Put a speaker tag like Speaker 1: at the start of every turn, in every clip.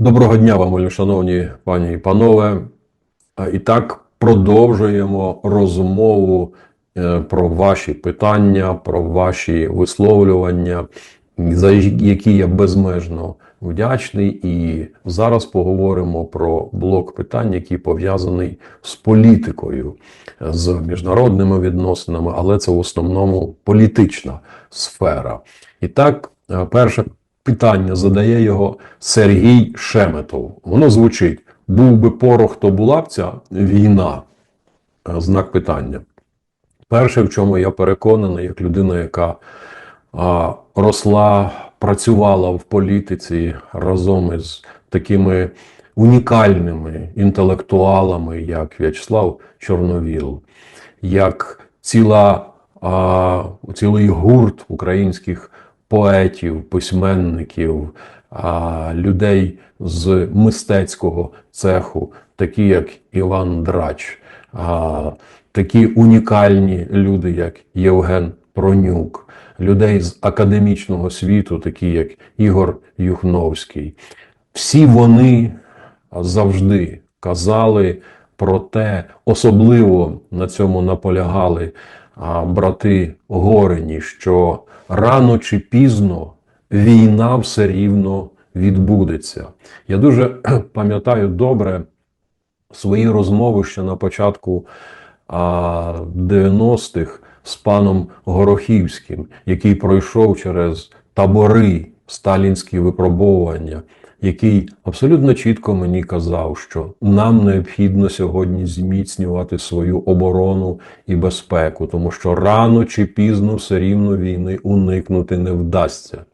Speaker 1: Доброго дня вам, шановні пані і панове. І так продовжуємо розмову е, про ваші питання, про ваші висловлювання, за які я безмежно вдячний. І зараз поговоримо про блок питань, який пов'язаний з політикою, з міжнародними відносинами, але це в основному політична сфера. І так, е, перше питання задає його Сергій Шеметов. Воно звучить: був би порох, то була б ця війна? Е, Знак питання. Перше, в чому я переконаний, як людина, яка а, росла, працювала в політиці разом із такими унікальними інтелектуалами, як В'ячеслав Чорновіл, як ціла, цілий гурт українських поетів, письменників, людей з мистецького цеху, такі як Іван Драч, такі унікальні люди, як Євген Пронюк, людей з академічного світу, такі як Ігор Юхновський. Всі вони завжди казали про те, особливо на цьому наполягали брати Горені, що рано чи пізно війна все рівно відбудеться. Я дуже пам'ятаю добре свої розмови ще на початку а, 90-х з паном Горохівським, який пройшов через табори сталінські випробовування, який абсолютно чітко мені казав, що нам необхідно сьогодні зміцнювати свою оборону і безпеку, тому що рано чи пізно все рівно війни уникнути не вдасться.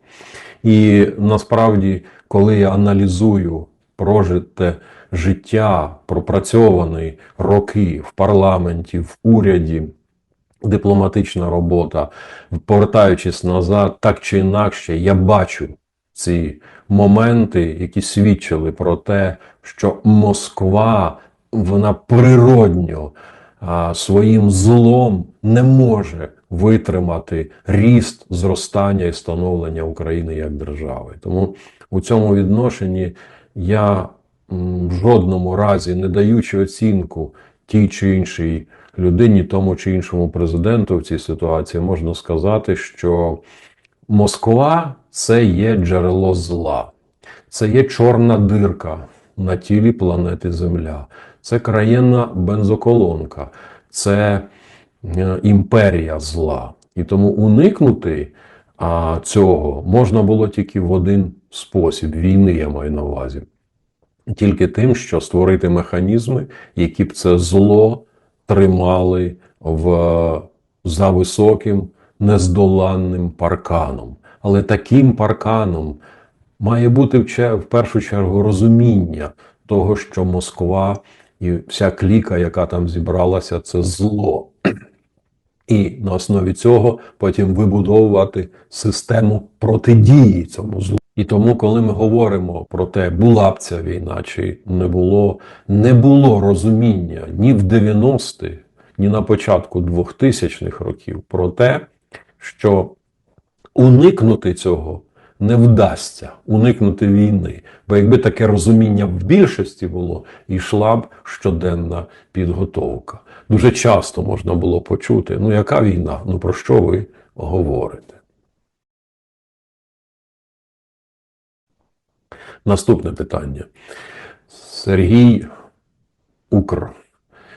Speaker 1: І насправді, коли я аналізую прожите життя, пропрацьовані роки в парламенті, в уряді, дипломатична робота, повертаючись назад, так чи інакше, я бачу ці моменти, які свідчили про те, що Москва вона природньо а, своїм злом не може витримати ріст зростання і становлення України як держави. Тому у цьому відношенні я в жодному разі не даючи оцінку тій чи іншій людині, тому чи іншому президенту в цій ситуації, можна сказати, що Москва це є джерело зла, це є чорна дирка на тілі планети Земля, це країна бензоколонка, це е, імперія зла. І тому уникнути цього можна було тільки в один спосіб війни, я маю на увазі. Тільки тим, що створити механізми, які б це зло тримали в, за високим нездоланним парканом. Але таким парканом має бути в, першу чергу розуміння того, що Москва і вся кліка, яка там зібралася, це зло. І на основі цього потім вибудовувати систему протидії цьому злу. І тому, коли ми говоримо про те, була б ця війна чи не було, не було розуміння ні в 90-ті, ні на початку 2000-х років про те, що уникнути цього не вдасться, уникнути війни. Бо якби таке розуміння в більшості було, йшла б щоденна підготовка. Дуже часто можна було почути: ну яка війна? Ну про що ви говорите? Наступне питання. Сергій Укр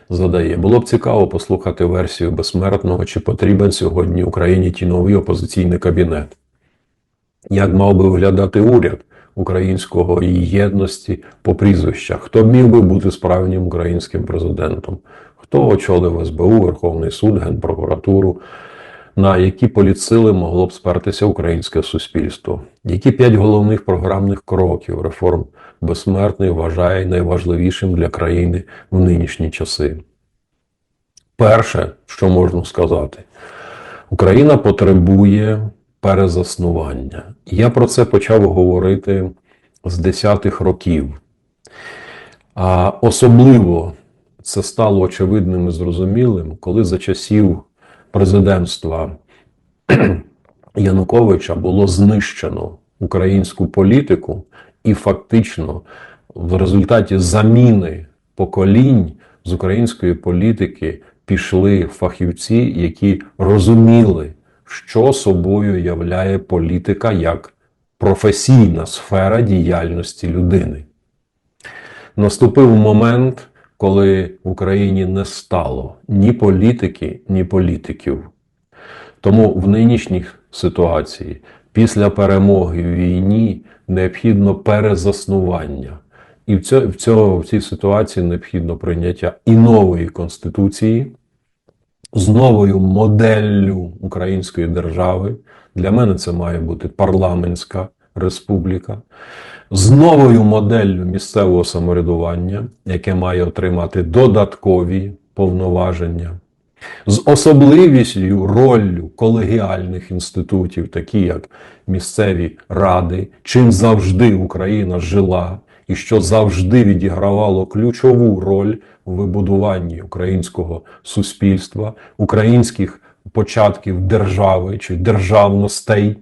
Speaker 1: задає: було б цікаво послухати версію безсмертного, чи потрібен сьогодні Україні ті новий опозиційний кабінет. Як мав би виглядати уряд українського єдності по прізвищах? Хто міг би бути справжнім українським президентом? Хто очолив СБУ, Верховний суд, Генпрокуратуру? На які політсили могло б спертися українське суспільство? Які п'ять головних програмних кроків реформ безсмертний вважає найважливішим для країни в нинішні часи? Перше, що можна сказати, Україна потребує перезаснування. Я про це почав говорити з 10-х років. А особливо це стало очевидним і зрозумілим, коли за часів президентства Януковича було знищено українську політику І фактично, в результаті заміни поколінь з української політики пішли фахівці, які розуміли, що собою являє політика як професійна сфера діяльності людини. Наступив момент, коли в Україні не стало ні політики, ні політиків. Тому в нинішній ситуації, після перемоги в війні, необхідно перезаснування. І в, цьо, в, цьо, в цій ситуації необхідно прийняття і нової конституції з новою моделлю української держави. Для мене це має бути парламентська республіка, з новою моделлю місцевого самоврядування, яке має отримати додаткові повноваження, з особливістю роллю колегіальних інститутів, такі як місцеві ради, чим завжди Україна жила і що завжди відігравало ключову роль у вибудуванні українського суспільства, українських початків держави чи державностей.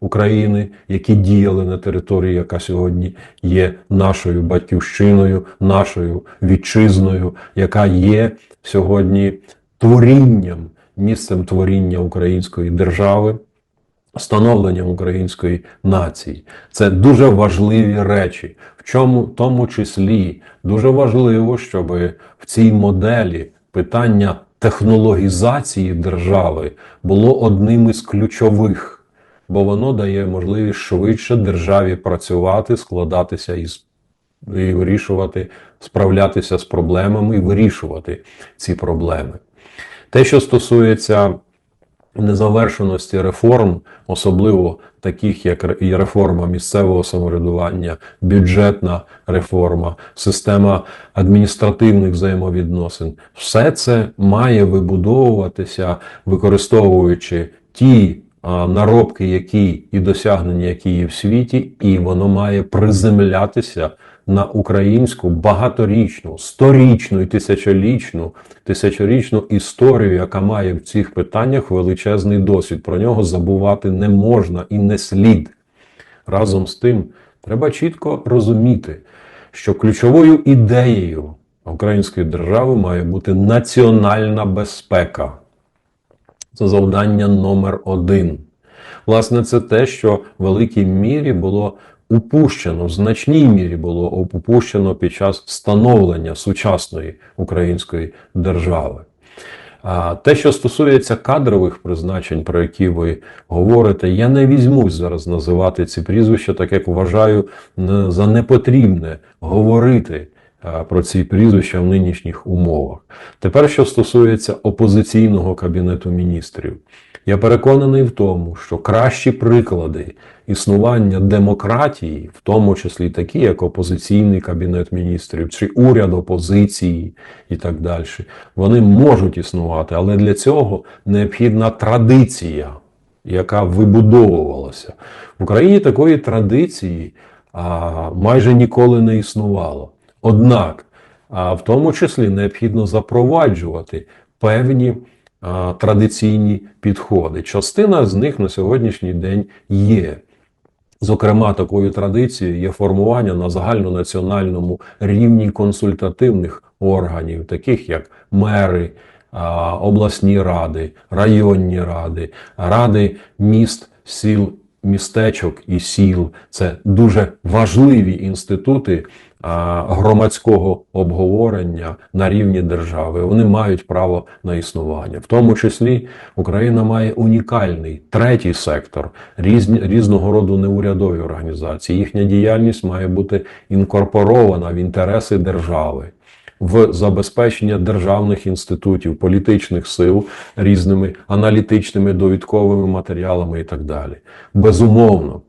Speaker 1: України, які діяли на території, яка сьогодні є нашою батьківщиною, нашою вітчизною, яка є сьогодні творінням, місцем творіння української держави, становленням української нації. Це дуже важливі речі. В чому тому числі дуже важливо, щоб в цій моделі питання технологізації держави було одним із ключових бо воно дає можливість швидше державі працювати, складатися із і вирішувати, справлятися з проблемами і вирішувати ці проблеми. Те, що стосується незавершеності реформ, особливо таких, як і реформа місцевого самоврядування, бюджетна реформа, система адміністративних взаємовідносин, все це має вибудовуватися, використовуючи ті наробки, які і досягнення, які є в світі, і воно має приземлятися на українську багаторічну, сторічну і тисячолічну, тисячорічну історію, яка має в цих питаннях величезний досвід. Про нього забувати не можна і не слід. Разом з тим, треба чітко розуміти, що ключовою ідеєю української держави має бути національна безпека. Це завдання номер один. Власне, це те, що в великій мірі було упущено, в значній мірі було упущено під час встановлення сучасної української держави. А те, що стосується кадрових призначень, про які ви говорите, я не візьмусь зараз називати ці прізвища, так як вважаю за непотрібне говорити про ці прізвища в нинішніх умовах. Тепер, що стосується опозиційного кабінету міністрів, я переконаний в тому, що кращі приклади існування демократії, в тому числі такі, як опозиційний кабінет міністрів, чи уряд опозиції і так далі, вони можуть існувати, але для цього необхідна традиція, яка вибудовувалася. В Україні такої традиції а, майже ніколи не існувало. Однак, в тому числі необхідно запроваджувати певні традиційні підходи. Частина з них на сьогоднішній день є. Зокрема, такою традицією є формування на загальнонаціональному рівні консультативних органів, таких як мери, обласні ради, районні ради, ради міст, сіл, містечок і сіл. Це дуже важливі інститути громадського обговорення на рівні держави. Вони мають право на існування. В тому числі Україна має унікальний третій сектор, різні, різного роду неурядові організації. Їхня діяльність має бути інкорпорована в інтереси держави. В забезпечення державних інститутів, політичних сил різними аналітичними довідковими матеріалами і так далі. Безумовно,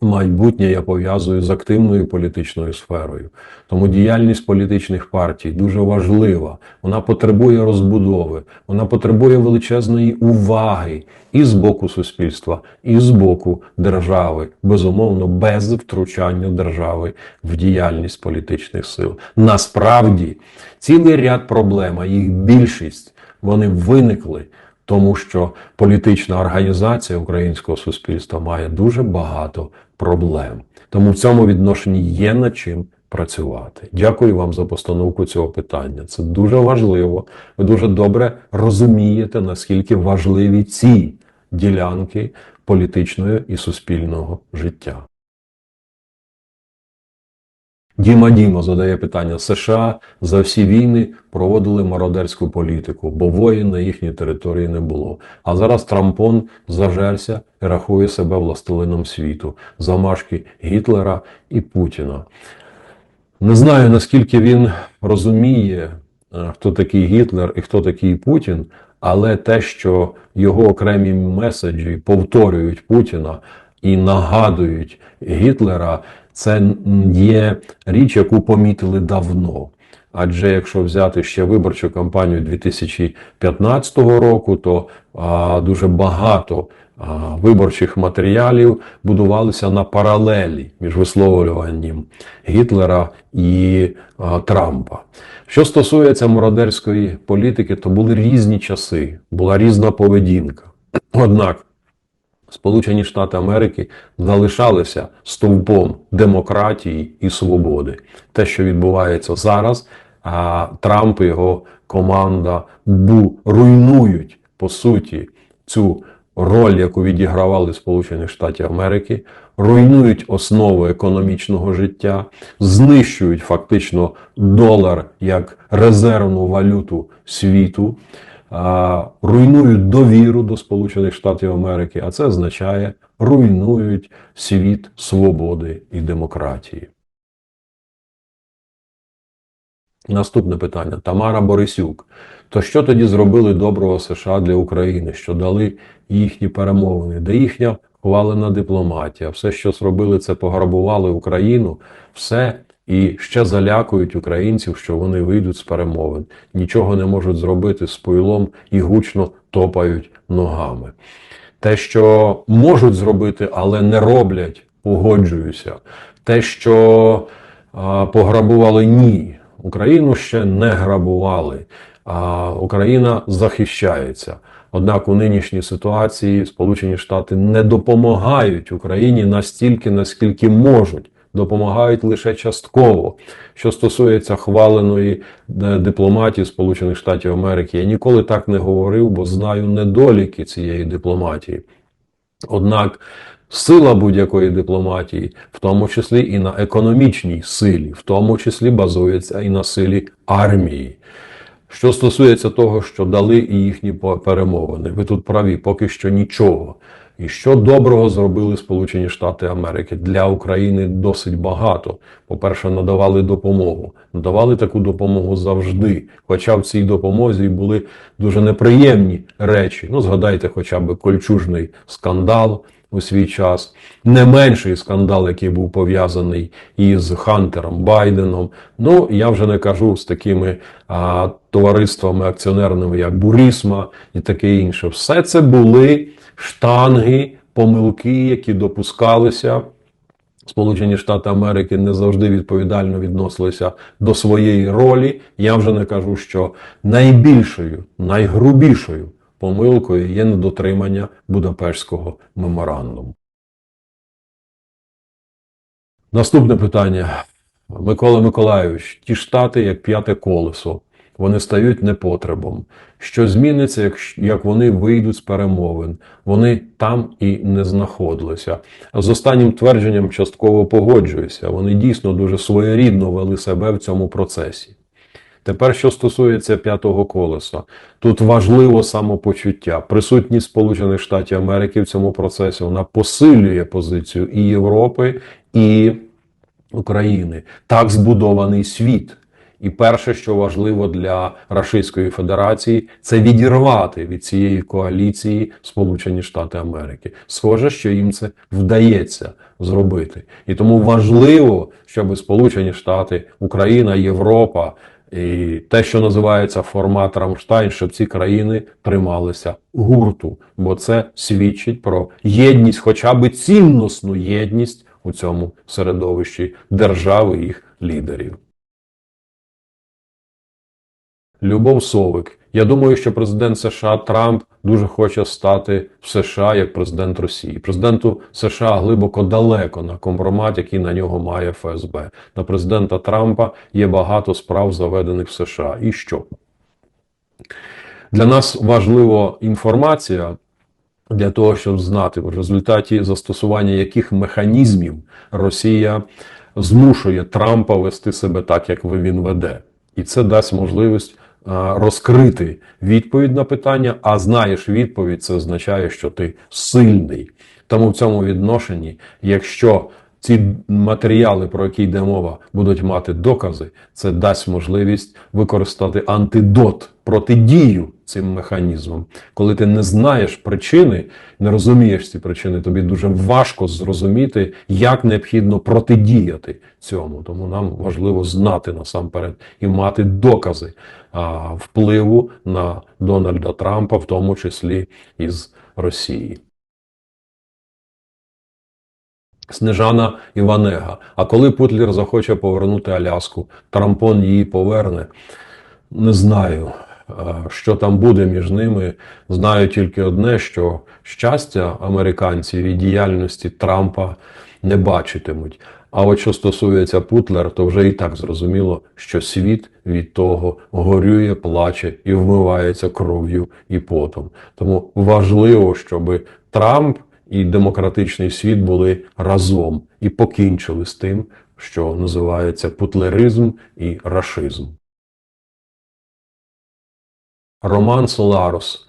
Speaker 1: Майбутнє я пов'язую з активною політичною сферою. Тому діяльність політичних партій дуже важлива. Вона потребує розбудови, вона потребує величезної уваги і з боку суспільства, і з боку держави, безумовно, без втручання держави в діяльність політичних сил. Насправді, цілий ряд проблем, а їх більшість вони виникли тому що політична організація українського суспільства має дуже багато проблем. Тому в цьому відношенні є над чим працювати. Дякую вам за постановку цього питання. Це дуже важливо. Ви дуже добре розумієте, наскільки важливі ці ділянки політичного і суспільного життя. Діма Діма задає питання: США за всі війни проводили мародерську політику, бо воїн на їхній території не було. А зараз Трампон зажерся і рахує себе властелином світу, замашки Гітлера і Путіна. Не знаю, наскільки він розуміє, е, хто такий Гітлер і хто такий Путін, але те, що його окремі меседжі повторюють Путіна і нагадують Гітлера, це є річ, яку помітили давно. Адже якщо взяти ще виборчу кампанію 2015 року, то а, дуже багато а, виборчих матеріалів будувалися на паралелі між висловлюванням Гітлера і а, Трампа. Що стосується мародерської політики, то були різні часи, була різна поведінка. Однак Сполучені Штати Америки залишалися стовпом демократії і свободи. Те, що відбувається зараз, Трамп і його команда бу руйнують по суті цю роль, яку відігравали Сполучені Штати Америки, руйнують основи економічного життя, знищують фактично долар як резервну валюту світу руйнують довіру до Сполучених Штатів Америки, а це означає руйнують світ свободи і демократії. Наступне питання. Тамара Борисюк. То що тоді зробили доброго США для України, що дали їхні перемовини, де їхня хвалена дипломатія, все, що зробили, це пограбували Україну, все і ще залякують українців, що вони вийдуть з перемовин, нічого не можуть зробити з пойлом і гучно топають ногами. Те, що можуть зробити, але не роблять, погоджуюся. Те, що а, пограбували, ні. Україну ще не грабували, а Україна захищається. Однак у нинішній ситуації Сполучені Штати не допомагають Україні настільки, наскільки можуть допомагають лише частково. Що стосується хваленої е, дипломатії Сполучених Штатів Америки, я ніколи так не говорив, бо знаю недоліки цієї дипломатії. Однак сила будь-якої дипломатії, в тому числі і на економічній силі, в тому числі базується і на силі армії. Що стосується того, що дали і їхні перемовини, ви тут праві, поки що нічого. І що доброго зробили Сполучені Штати Америки для України досить багато. По-перше, надавали допомогу. Надавали таку допомогу завжди. Хоча в цій допомозі були дуже неприємні речі. Ну, згадайте, хоча б кольчужний скандал у свій час, не менший скандал, який був пов'язаний із Хантером Байденом. Ну, я вже не кажу з такими а, товариствами акціонерними, як Бурісма і таке інше. Все це були штанги, помилки, які допускалися. Сполучені Штати Америки не завжди відповідально відносилися до своєї ролі. Я вже не кажу, що найбільшою, найгрубішою помилкою є недотримання Будапештського меморандуму. Наступне питання. Микола Миколайович, ті штати як п'яте колесо вони стають непотребом. Що зміниться, як, вони вийдуть з перемовин? Вони там і не знаходилися. З останнім твердженням частково погоджуюся. Вони дійсно дуже своєрідно вели себе в цьому процесі. Тепер, що стосується п'ятого колеса, тут важливо самопочуття. Присутність Сполучених Штатів Америки в цьому процесі вона посилює позицію і Європи, і України. Так збудований світ. І перше, що важливо для Рашистської Федерації, це відірвати від цієї коаліції Сполучені Штати Америки. Схоже, що їм це вдається зробити. І тому важливо, щоб Сполучені Штати, Україна, Європа. І те, що називається формат Рамштайн, щоб ці країни трималися гурту, бо це свідчить про єдність, хоча б ціннісну єдність у цьому середовищі держави їх лідерів. Любов Совик. Я думаю, що президент США Трамп дуже хоче стати в США як президент Росії. Президенту США глибоко далеко на компромат, який на нього має ФСБ. На президента Трампа є багато справ заведених в США. І що? Для нас важлива інформація для того, щоб знати, в результаті застосування яких механізмів Росія змушує Трампа вести себе так, як він веде. І це дасть можливість розкрити відповідь на питання, а знаєш відповідь, це означає, що ти сильний. Тому в цьому відношенні, якщо ці матеріали, про які йде мова, будуть мати докази, це дасть можливість використати антидот, протидію цим механізмам. Коли ти не знаєш причини, не розумієш ці причини, тобі дуже важко зрозуміти, як необхідно протидіяти цьому. Тому нам важливо знати насамперед і мати докази а, впливу на Дональда Трампа, в тому числі із Росії. Снежана Іванега. А коли Путлер захоче повернути Аляску, Трампон її поверне. Не знаю, е, що там буде між ними. Знаю тільки одне, що щастя американців і діяльності Трампа не бачитимуть. А от що стосується Путлер, то вже і так зрозуміло, що світ від того горює, плаче і вмивається кров'ю і потом. Тому важливо, щоб Трамп і демократичний світ були разом і покінчили з тим, що називається путлеризм і рашизм. Роман Соларос.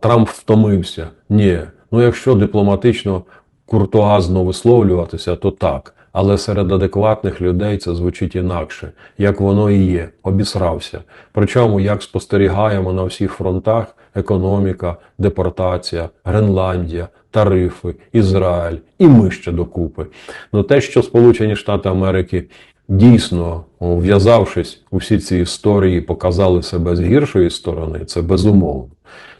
Speaker 1: Трамп втомився. Ні. Ну, якщо дипломатично куртуазно висловлюватися, то так. Але серед адекватних людей це звучить інакше, як воно і є, обісрався. Причому, як спостерігаємо на всіх фронтах, економіка, депортація, Гренландія, тарифи, Ізраїль і ми ще докупи. Ну те, що Сполучені Штати Америки дійсно, ув'язавшись у всі ці історії, показали себе з гіршої сторони, це безумовно.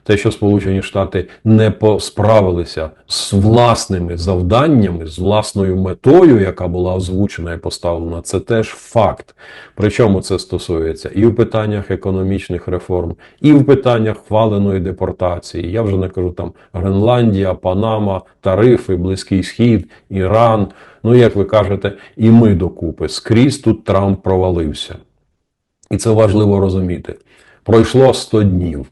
Speaker 1: Те, що Сполучені Штати не справилися з власними завданнями, з власною метою, яка була озвучена і поставлена, це теж факт. Причому це стосується і в питаннях економічних реформ, і в питаннях хваленої депортації. Я вже не кажу там Гренландія, Панама, тарифи, Близький Схід, Іран. Ну, як ви кажете, і ми докупи. Скрізь тут Трамп провалився. І це важливо розуміти. Пройшло 100 днів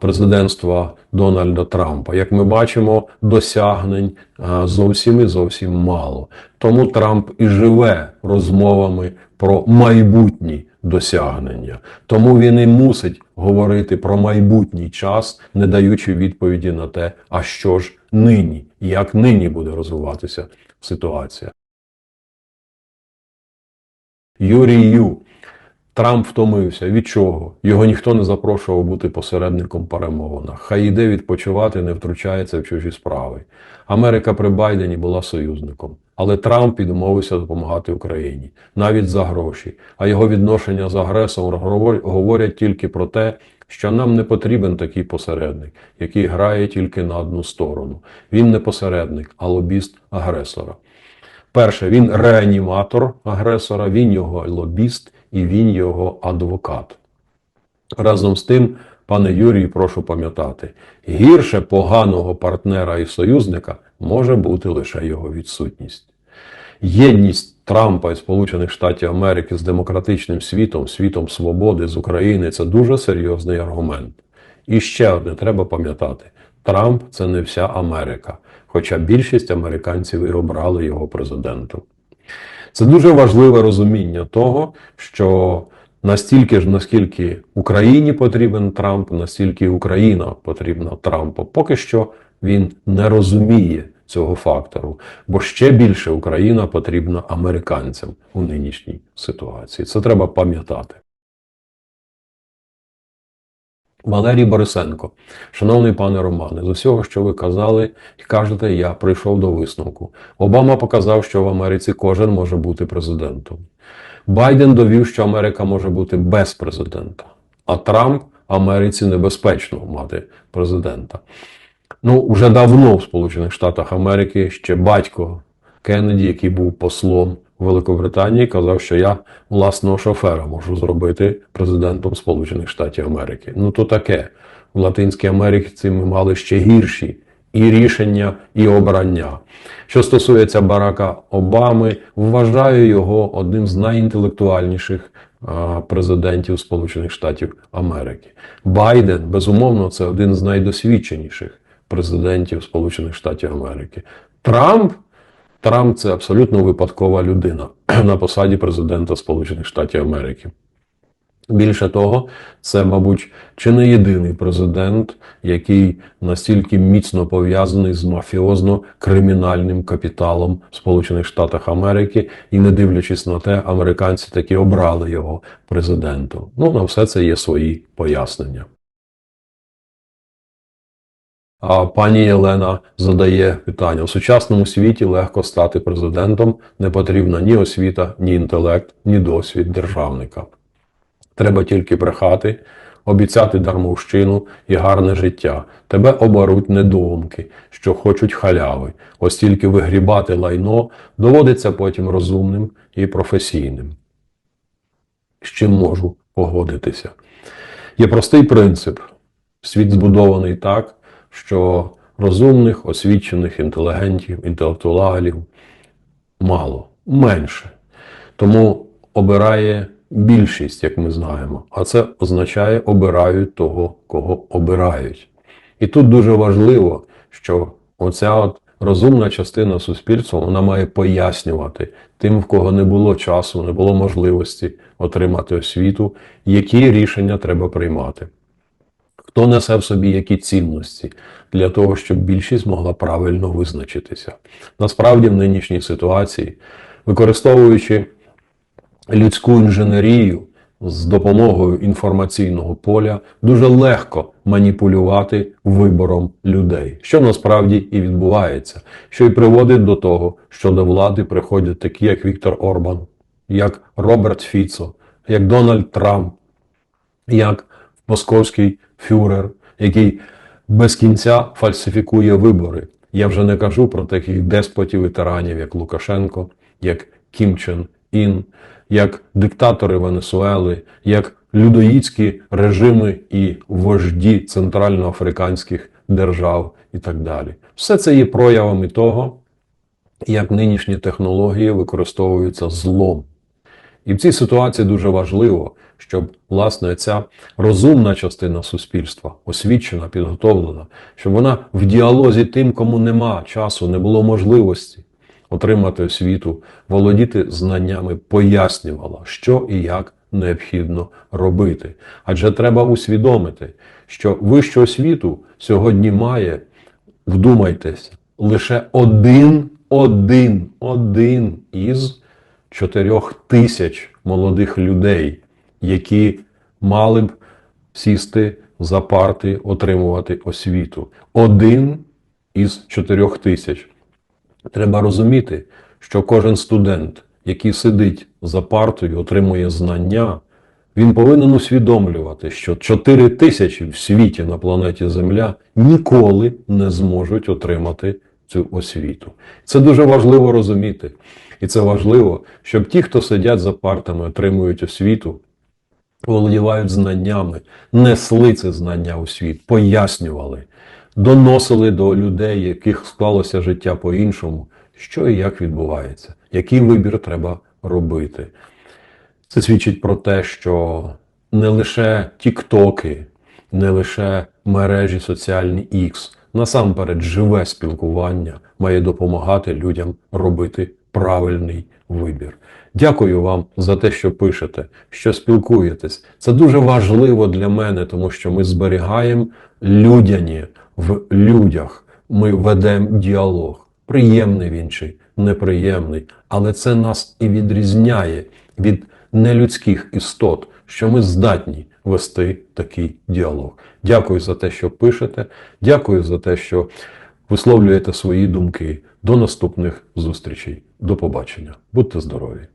Speaker 1: президентства Дональда Трампа. Як ми бачимо, досягнень зовсім і зовсім мало. Тому Трамп і живе розмовами про майбутні досягнення. Тому він і мусить говорити про майбутній час, не даючи відповіді на те, а що ж нині, як нині буде розвиватися ситуація. Юрій Ю. Трамп втомився. Від чого? Його ніхто не запрошував бути посередником перемовинах. Хай йде відпочивати, не втручається в чужі справи. Америка при Байдені була союзником. Але Трамп відмовився допомагати Україні навіть за гроші. А його відношення з агресором говорять тільки про те, що нам не потрібен такий посередник, який грає тільки на одну сторону. Він не посередник, а лобіст агресора. Перше, він реаніматор агресора, він його лобіст і він його адвокат. Разом з тим, пане Юрію, прошу пам'ятати, гірше поганого партнера і союзника може бути лише його відсутність. Єдність Трампа і Сполучених Штатів Америки з демократичним світом, світом свободи з України це дуже серйозний аргумент. І ще одне треба пам'ятати: Трамп це не вся Америка, хоча більшість американців і обрали його президентом. Це дуже важливе розуміння того, що настільки ж, наскільки Україні потрібен Трамп, настільки Україна потрібна Трампу. Поки що він не розуміє цього фактору, бо ще більше Україна потрібна американцям у нинішній ситуації. Це треба пам'ятати. Валерій Борисенко, шановний пане Романе, з усього, що ви казали і кажете, я прийшов до висновку. Обама показав, що в Америці кожен може бути президентом. Байден довів, що Америка може бути без президента, а Трамп Америці небезпечно мати президента. Ну, вже давно в Сполучених Штатах Америки ще батько Кеннеді, який був послом у Великобританії казав, що я власного шофера можу зробити президентом Сполучених Штатів Америки. Ну то таке. В Латинській Америці ми мали ще гірші і рішення, і обрання. Що стосується Барака Обами, вважаю його одним з найінтелектуальніших президентів Сполучених Штатів Америки. Байден, безумовно, це один з найдосвідченіших президентів Сполучених Штатів Америки. Трамп. Трамп це абсолютно випадкова людина на посаді президента Сполучених Штатів Америки. Більше того, це, мабуть, чи не єдиний президент, який настільки міцно пов'язаний з мафіозно-кримінальним капіталом Сполучених Штатах Америки, і не дивлячись на те, американці таки обрали його президентом. Ну, на все це є свої пояснення. А пані Єлена задає питання: у сучасному світі легко стати президентом, не потрібна ні освіта, ні інтелект, ні досвід державника. Треба тільки брехати, обіцяти дармовщину і гарне життя. Тебе оберуть недоумки, що хочуть халяви. Ось тільки вигрібати лайно доводиться потім розумним і професійним. З чим можу погодитися? Є простий принцип. Світ збудований так, що розумних, освічених, інтелігентів, інтелектуалів мало, менше. Тому обирає більшість, як ми знаємо. А це означає, обирають того, кого обирають. І тут дуже важливо, що оця от розумна частина суспільства вона має пояснювати тим, в кого не було часу, не було можливості отримати освіту, які рішення треба приймати. Хто несе в собі які цінності для того, щоб більшість могла правильно визначитися. Насправді, в нинішній ситуації, використовуючи людську інженерію з допомогою інформаційного поля, дуже легко маніпулювати вибором людей, що насправді і відбувається, що й приводить до того, що до влади приходять такі, як Віктор Орбан, як Роберт Фіцо, як Дональд Трамп, як московський фюрер, який без кінця фальсифікує вибори. Я вже не кажу про таких деспотів і тиранів, як Лукашенко, як Кім Чен Ін, як диктатори Венесуели, як людоїдські режими і вожді центральноафриканських держав і так далі. Все це є проявами того, як нинішні технології використовуються злом. І в цій ситуації дуже важливо, щоб власне ця розумна частина суспільства, освічена, підготовлена, щоб вона в діалозі тим, кому нема часу, не було можливості отримати освіту, володіти знаннями, пояснювала, що і як необхідно робити. Адже треба усвідомити, що вищу освіту сьогодні має, вдумайтеся, лише один, один, один із чотирьох тисяч молодих людей, які мали б сісти за парти, отримувати освіту. Один із чотирьох тисяч. Треба розуміти, що кожен студент, який сидить за партою, отримує знання, він повинен усвідомлювати, що 4 тисячі в світі на планеті Земля ніколи не зможуть отримати цю освіту. Це дуже важливо розуміти. І це важливо, щоб ті, хто сидять за партами, отримують освіту, володівають знаннями, несли це знання у світ, пояснювали, доносили до людей, яких склалося життя по-іншому, що і як відбувається, який вибір треба робити. Це свідчить про те, що не лише тіктоки, не лише мережі соціальні X, насамперед живе спілкування має допомагати людям робити правильний вибір. Дякую вам за те, що пишете, що спілкуєтесь. Це дуже важливо для мене, тому що ми зберігаємо людяні в людях. Ми ведемо діалог. Приємний він чи неприємний, але це нас і відрізняє від нелюдських істот, що ми здатні вести такий діалог. Дякую за те, що пишете. Дякую за те, що висловлюєте свої думки. До наступних зустрічей. До побачення. Будьте здорові!